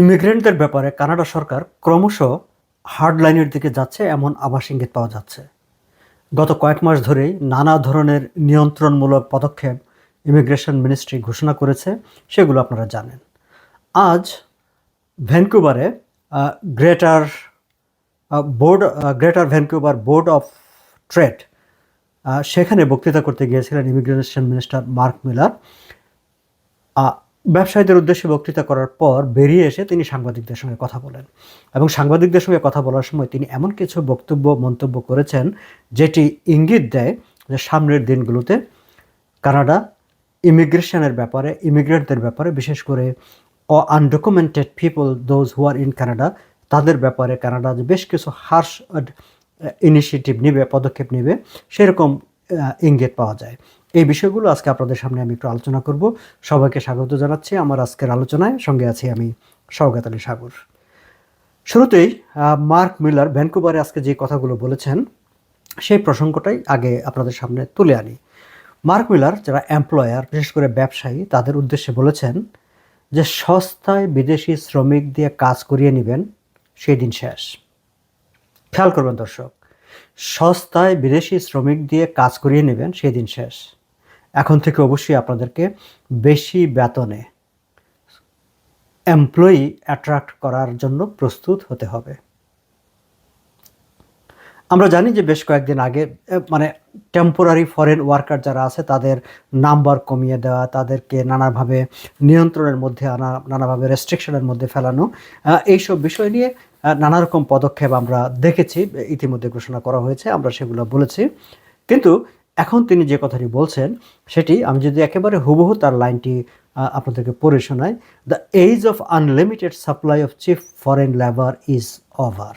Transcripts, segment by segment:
ইমিগ্রেন্টদের ব্যাপারে কানাডা সরকার ক্রমশ হার্ড লাইনের দিকে যাচ্ছে, এমন আভাস ইঙ্গিত পাওয়া যাচ্ছে। গত কয়েক মাস ধরেই নানা ধরনের নিয়ন্ত্রণমূলক পদক্ষেপ ইমিগ্রেশন মিনিস্ট্রি ঘোষণা করেছে, সেগুলো আপনারা জানেন। আজ ভ্যানকুভারে greater board greater Vancouver board of trade সেখানে বক্তৃতা করতে গিয়েছিলেন ইমিগ্রেশন মিনিস্টার মার্ক মিলার। ব্যবসায়ীদের উদ্দেশ্যে বক্তৃতা করার পর বেরিয়ে এসে তিনি সাংবাদিকদের সঙ্গে কথা বলেন এবং সাংবাদিকদের সঙ্গে কথা বলার সময় তিনি এমন কিছু বক্তব্য, মন্তব্য করেছেন যেটি ইঙ্গিত দেয় যে সামনের দিনগুলোতে কানাডা ইমিগ্রেশনের ব্যাপারে, ইমিগ্রেন্টদের ব্যাপারে, বিশেষ করে অ undocumented people, those who are in Canada, তাদের ব্যাপারে কানাডা যে বেশ কিছু হার্শ ইনিশিয়েটিভ নেবে, পদক্ষেপ নেবে, সেরকম ইঙ্গিত পাওয়া যায়। এই বিষয়গুলো আজকে আপনাদের সামনে আমি একটু আলোচনা করব। সবাইকে স্বাগত জানাচ্ছি। আমার আজকের আলোচনায় সঙ্গে আছি আমি সৌগাত আলী সাগর। শুরুতেই মার্ক মিলার ভ্যানকুভারে আজকে যে কথাগুলো বলেছেন, সেই প্রসঙ্গটাই আগে আপনাদের সামনে তুলে আনি। মার্ক মিলার যারা এমপ্লয়ার বিশেষ করে ব্যবসায়ী, তাদের উদ্দেশ্যে বলেছেন যে, সস্তায় বিদেশি শ্রমিক দিয়ে কাজ করিয়ে নেবেন সেই দিন শেষ। খেয়াল করবেন দর্শক, সস্তায় বিদেশি শ্রমিক দিয়ে কাজ করিয়ে নেবেন সেই দিন শেষ। এখন থেকে অবশ্যই আপনাদেরকে বেশি বেতনে এমপ্লয়ি অ্যাট্রাক্ট করার জন্য প্রস্তুত হতে হবে। আমরা জানি যে বেশ কয়েকদিন আগে মানে টেম্পোরারি ফরেন ওয়ার্কার যারা আছে, তাদের নাম্বার কমিয়ে দেওয়া, তাদেরকে নানাভাবে নিয়ন্ত্রণের মধ্যে আনা, নানাভাবে রেস্ট্রিকশনের মধ্যে ফেলানো এইসব বিষয় নিয়ে নানা রকম পদক্ষেপ আমরা দেখেছি ইতিমধ্যে ঘোষণা করা হয়েছে, আমরা সেগুলো বলেছি। কিন্তু এখন তিনি যে কথাটি বলছেন, সেটি আমি যদি একেবারে হুবহু তার লাইনটি আপনাদেরকে পড়ে শোনাই the age of unlimited supply of cheap foreign labour is over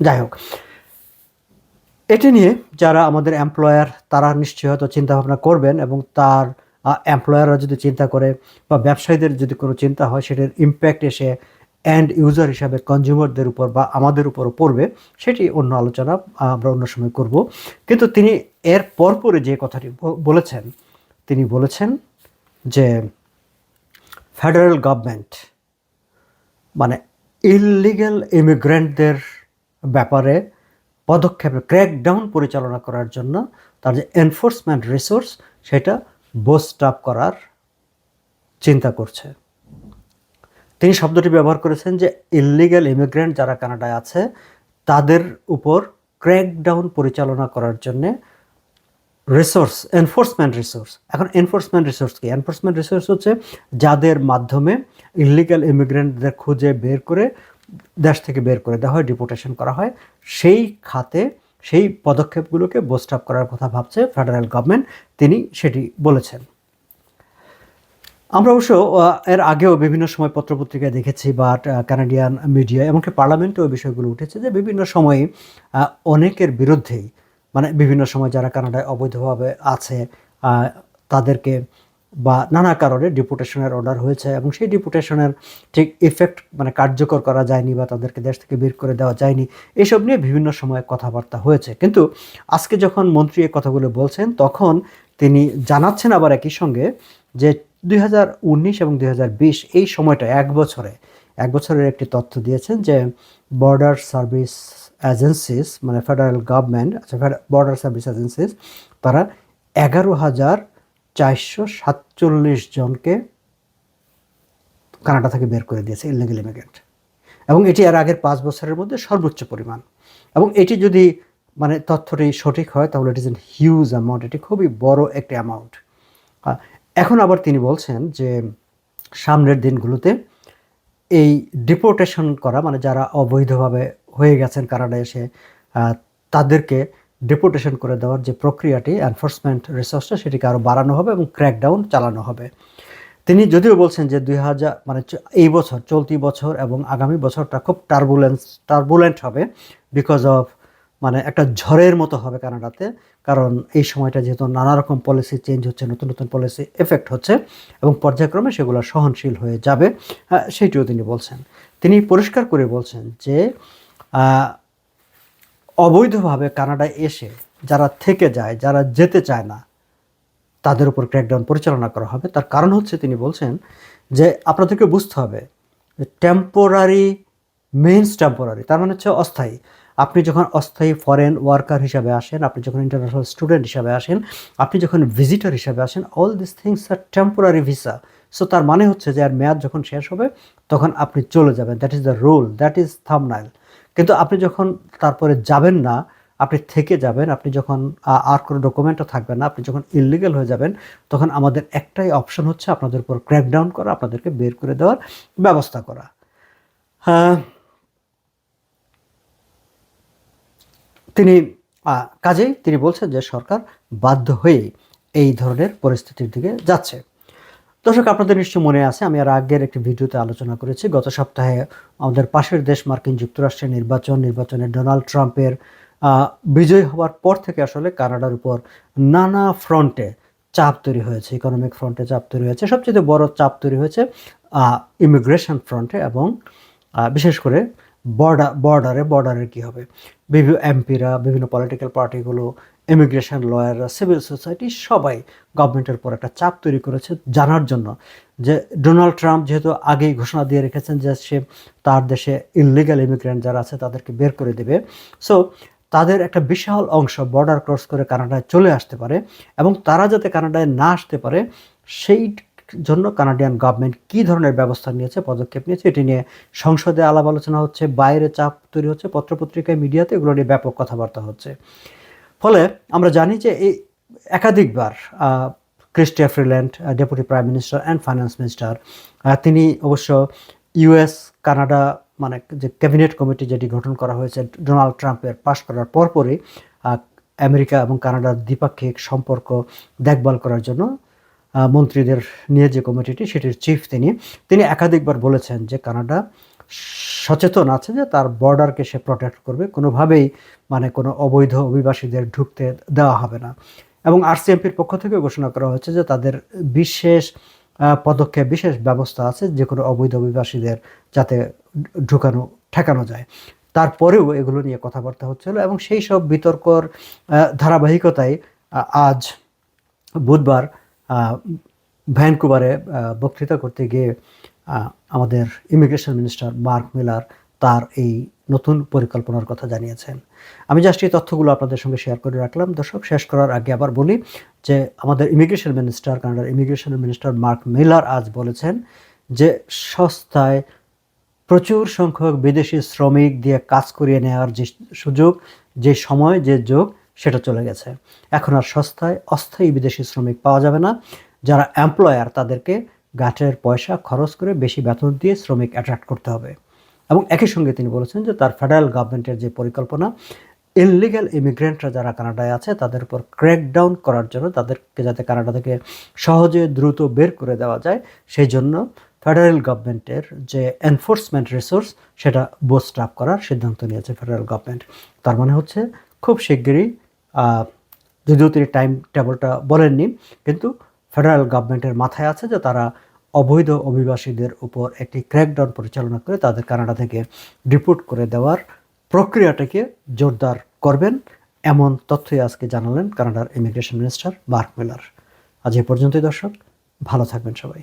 যাই হোক, এটি নিয়ে যারা আমাদের এমপ্লয়ার তারা নিশ্চয়ই হয়তো চিন্তা ভাবনা করবেন এবং তার এমপ্লয়াররা যদি চিন্তা করে বা ব্যবসায়ীদের যদি কোনো চিন্তা হয়, সেটার ইম্প্যাক্ট এসে অ্যান্ড ইউজার হিসাবে কনজিউমারদের উপর বা আমাদের উপরও পড়বে, সেটি অন্য আলোচনা, আমরা অন্য সময় করব। কিন্তু তিনি এর পরপরে যে কথাটি বলেছেন, তিনি বলেছেন যে ফেডারেল গভর্নমেন্ট মানে ইললিগ্যাল ইমিগ্রেন্টদের ব্যাপারে পদক্ষেপে ক্র্যাকডাউন পরিচালনা করার জন্য তার যে এনফোর্সমেন্ট রিসোর্স সেটা বোস্ট আপ করার চিন্তা করছে। তিনি শব্দটি ব্যবহার করেছেন যে ইললিগ্যাল ইমিগ্রেন্ট যারা কানাডায় আছে, তাদের উপর ক্র্যাকডাউন পরিচালনা করার জন্যে রিসোর্স এনফোর্সমেন্ট রিসোর্স এখন এনফোর্সমেন্ট রিসোর্স কি? এনফোর্সমেন্ট রিসোর্স হচ্ছে যাদের মাধ্যমে ইলিগাল ইমিগ্রেন্টদের খুঁজে বের করে, দেশ থেকে বের করে দেওয়া হয় ডিপোর্টেশন করা হয়। সেই খাতে, সেই পদক্ষেপগুলোকে বোস্ট আপ করার কথা ভাবছে ফেডারেল গভর্নমেন্ট তিনি সেটি বলেছেন। আমরা অবশ্য এর আগেও বিভিন্ন সময় পত্রপত্রিকায় দেখেছি বা কানাডিয়ান মিডিয়া এমনকি পার্লামেন্টেও এই বিষয়গুলো উঠেছে যে বিভিন্ন সময়ে অনেকের বিরুদ্ধেই মানে বিভিন্ন সময় যারা কানাডায় অবৈধভাবে আছে তাদেরকে বা নানা কারণে ডিপুটেশনের অর্ডার হয়েছে এবং সেই ডিপুটেশনের ঠিক ইফেক্ট মানে কার্যকর করা যায়নি বা তাদেরকে দেশ থেকে বের করে দেওয়া যায়নি, এসব নিয়ে বিভিন্ন সময়ে কথাবার্তা হয়েছে। কিন্তু আজকে যখন মন্ত্রী এই কথাগুলো বলছেন, তখন তিনি জানাচ্ছেন আবার একই সঙ্গে যে দুই হাজার উনিশ এবং দুই হাজার বিশ এই সময়টা এক বছরে, এক বছরের একটি তথ্য দিয়েছেন যে বর্ডার সার্ভিস এজেন্সিস মানে ফেডারেল গভর্নমেন্ট আচ্ছা বর্ডার সার্ভিস এজেন্সিস তারা এগারো হাজার চারশো সাতচল্লিশ জনকে কানাডা থেকে বের করে দিয়েছে ইলিগাল ইমিগ্রেন্ট এবং এটি এর আগের পাঁচ বছরের মধ্যে সর্বোচ্চ পরিমাণ। এবং এটি যদি মানে তথ্যটি সঠিক হয়, তাহলে it is an huge amount এটি খুবই বড় একটি অ্যামাউন্ট এখন আবার তিনি বলছেন যে সামনের দিনগুলোতে এই ডিপোর্টেশন করা মানে যারা অবৈধভাবে হয়ে গেছেন কানাডায় এসে তাদেরকে ডিপোর্টেশন করে দেওয়ার যে প্রক্রিয়াটি এনফোর্সমেন্ট রিসোর্সটা সেটিকে আরও বাড়ানো হবে এবং ক্র্যাকডাউন চালানো হবে। তিনি যদিও বলছেন যে দুই হাজার মানে এই বছর, চলতি বছর এবং আগামী বছরটা খুব টার্বুলেন্স টার্বুলেন্ট হবে বিকজ অফ মানে একটা ঝড়ের মতো হবে কানাডাতে কারণ এই সময়টা যেহেতু নানা রকম পলিসি চেঞ্জ হচ্ছে নতুন নতুন পলিসি এফেক্ট হচ্ছে এবং পর্যায়ক্রমে সেগুলো সহনশীল হয়ে যাবে আহ, সেইটিও তিনি বলছেন। তিনি পরিষ্কার করে বলছেন যে অবৈধভাবে কানাডায় এসে যারা থেকে যায় যারা যেতে চায় না তাদের উপর ক্র্যাকডাউন পরিচালনা করা হবে। তার কারণ হচ্ছে তিনি বলছেন যে আপনাদেরকে বুঝতে হবে টেম্পোরারি মেইনস টেম্পোরারি তার মানে হচ্ছে অস্থায়ী। আপনি যখন অস্থায়ী ফরেন ওয়ার্কার হিসাবে আসেন, আপনি যখন ইন্টারন্যাশনাল স্টুডেন্ট হিসাবে আসেন, আপনি যখন ভিজিটর হিসাবে আসেন all this things are temporary visa so তার মানে হচ্ছে যে, আর মেয়াদ যখন শেষ হবে, তখন আপনি চলে যাবেন। That is the rule that is thumbnail কিন্তু আপনি যখন তারপরে যাবেন না, আপনি থেকে যাবেন, আপনি যখন আর কোনো ডকুমেন্টও থাকবে না, আপনি যখন ইলিগাল হয়ে যাবেন, তখন আমাদের একটাই অপশন হচ্ছে আপনাদের উপর ক্র্যাকডাউন করা, আপনাদেরকে বের করে দেওয়ার ব্যবস্থা করা। হ্যাঁ তিনি কাজেই তিনি বলছেন যে সরকার বাধ্য হয়ে এই ধরনের পরিস্থিতির দিকে যাচ্ছে। দর্শক, আপনাদের নিশ্চয় মনে আছে, আমি আর আগের একটি ভিডিওতে আলোচনা করেছি। গত সপ্তাহে আমাদের পাশের দেশ মার্কিন যুক্তরাষ্ট্রের নির্বাচন, নির্বাচনে ডোনাল্ড ট্রাম্পের বিজয় হওয়ার পর থেকে আসলে কানাডার উপর নানা ফ্রন্টে চাপ তৈরি হয়েছে, ইকোনমিক ফ্রন্টে চাপ তৈরি হয়েছে, সবচেয়ে বড় চাপ তৈরি হয়েছে ইমিগ্রেশন ফ্রন্টে এবং বিশেষ করে বর্ডার বর্ডারে বর্ডারে কী হবে? বিভিন্ন এমপিরা বিভিন্ন পলিটিক্যাল পার্টিগুলো ইমিগ্রেশন লয়াররা সিভিল সোসাইটি সবাই গভর্নমেন্টের উপর একটা চাপ তৈরি করেছে জানার জন্য। যে ডোনাল্ড ট্রাম্প যেহেতু আগেই ঘোষণা দিয়ে রেখেছেন যে সে তার দেশে ইলিগাল ইমিগ্রেন্ট যারা আছে তাদেরকে বের করে দেবে। সো তাদের একটা বিশাল অংশ বর্ডার ক্রস করে কানাডায় চলে আসতে পারে এবং তারা যাতে কানাডায় না আসতে পারে, সেই জন্য কানাডিয়ান গভর্নমেন্ট কী ধরনের ব্যবস্থা নিয়েছে, পদক্ষেপ নিয়েছে, এটি নিয়ে সংসদে আলাপ আলোচনা হচ্ছে, বাইরে চাপ তৈরি হচ্ছে, পত্রপত্রিকায়, মিডিয়াতে এগুলো নিয়ে ব্যাপক কথাবার্তা হচ্ছে। ফলে আমরা জানি যে এই একাধিকবার Chrystia Freeland deputy prime minister and finance minister তিনি অবশ্য ইউএস কানাডা মানে যে ক্যাবিনেট কমিটি যেটি গঠন করা হয়েছে, ডোনাল্ড ট্রাম্পের পাশ করার পরপরই আমেরিকা এবং কানাডার দ্বিপাক্ষিক সম্পর্ক দেখভাল করার জন্য মন্ত্রীদের নিয়ে যে কমিটিটি, সেটির চিফ তিনি তিনি একাধিকবার বলেছেন যে কানাডা সচেতন আছে যে তার বর্ডারকে সে প্রোটেক্ট করবে। কোনোভাবেই মানে কোনো অবৈধ অভিবাসীদের ঢুকতে দেওয়া হবে না। এবং আরসিএমপির পক্ষ থেকে ঘোষণা করা হয়েছে যে তাদের বিশেষ পদক্ষেপ, বিশেষ ব্যবস্থা আছে যে কোনো অবৈধ অভিবাসীদের যাতে ঢুকানো, ঠেকানো যায়। তারপরেও এগুলো নিয়ে কথাবার্তা হচ্ছিল এবং সেই সব বিতর্কর ধারাবাহিকতায় আজ বুধবার ভ্যানকুভারে বক্তৃতা করতে গিয়ে আমাদের ইমিগ্রেশন মিনিস্টার মার্ক মিলার তার এই নতুন পরিকল্পনার কথা জানিয়েছেন। আমি জাস্ট এই তথ্যগুলো আপনাদের সঙ্গে শেয়ার করে রাখলাম। দর্শক, শেষ করার আগে আবার বলি যে, আমাদের ইমিগ্রেশন মিনিস্টার, কানাডার ইমিগ্রেশন মিনিস্টার মার্ক মিলার আজ বলেছেন যে, সস্তায় প্রচুর সংখ্যক বিদেশি শ্রমিক দিয়ে কাজ করিয়ে নেওয়ার যে সুযোগ, যে সময়, যে যোগ সেটা চলে গেছে। এখন আর সস্তায় অস্থায়ী বিদেশি শ্রমিক পাওয়া যাবে না। যারা এমপ্লয়ার তাদেরকে গাঠের পয়সা খরচ করে বেশি বেতন দিয়ে শ্রমিক অ্যাট্রাক্ট করতে হবে। এবং একই সঙ্গে তিনি বলেছেন যে তার ফেডারেল গভর্নমেন্টের যে পরিকল্পনা ইনলিগাল ইমিগ্রেন্টরা যারা কানাডায় আছে, তাদের উপর ক্র্যাকডাউন করার জন্য তাদেরকে যাতে কানাডা থেকে সহজে দ্রুত বের করে দেওয়া যায়, সেই জন্য ফেডারেল গভর্নমেন্টের যে এনফোর্সমেন্ট রিসোর্স সেটা বুস্ট আপ করার সিদ্ধান্ত নিয়েছে ফেডারেল গভর্নমেন্ট তার মানে হচ্ছে খুব শিগগিরই যদিও তিনি টাইম টেবলটা বলেননি, কিন্তু ফেডারেল গভর্নমেন্টের মাথায় আছে যে তারা অবৈধ অভিবাসীদের উপর একটি ক্র্যাকডাউন পরিচালনা করে তাদের কানাডা থেকে ডিপোর্ট করে দেওয়ার প্রক্রিয়াটাকে জোরদার করবেন এমন তথ্যই আজকে জানালেন কানাডার ইমিগ্রেশন মিনিস্টার মার্ক মিলার। আজ এ পর্যন্তই দর্শক, ভালো থাকবেন সবাই।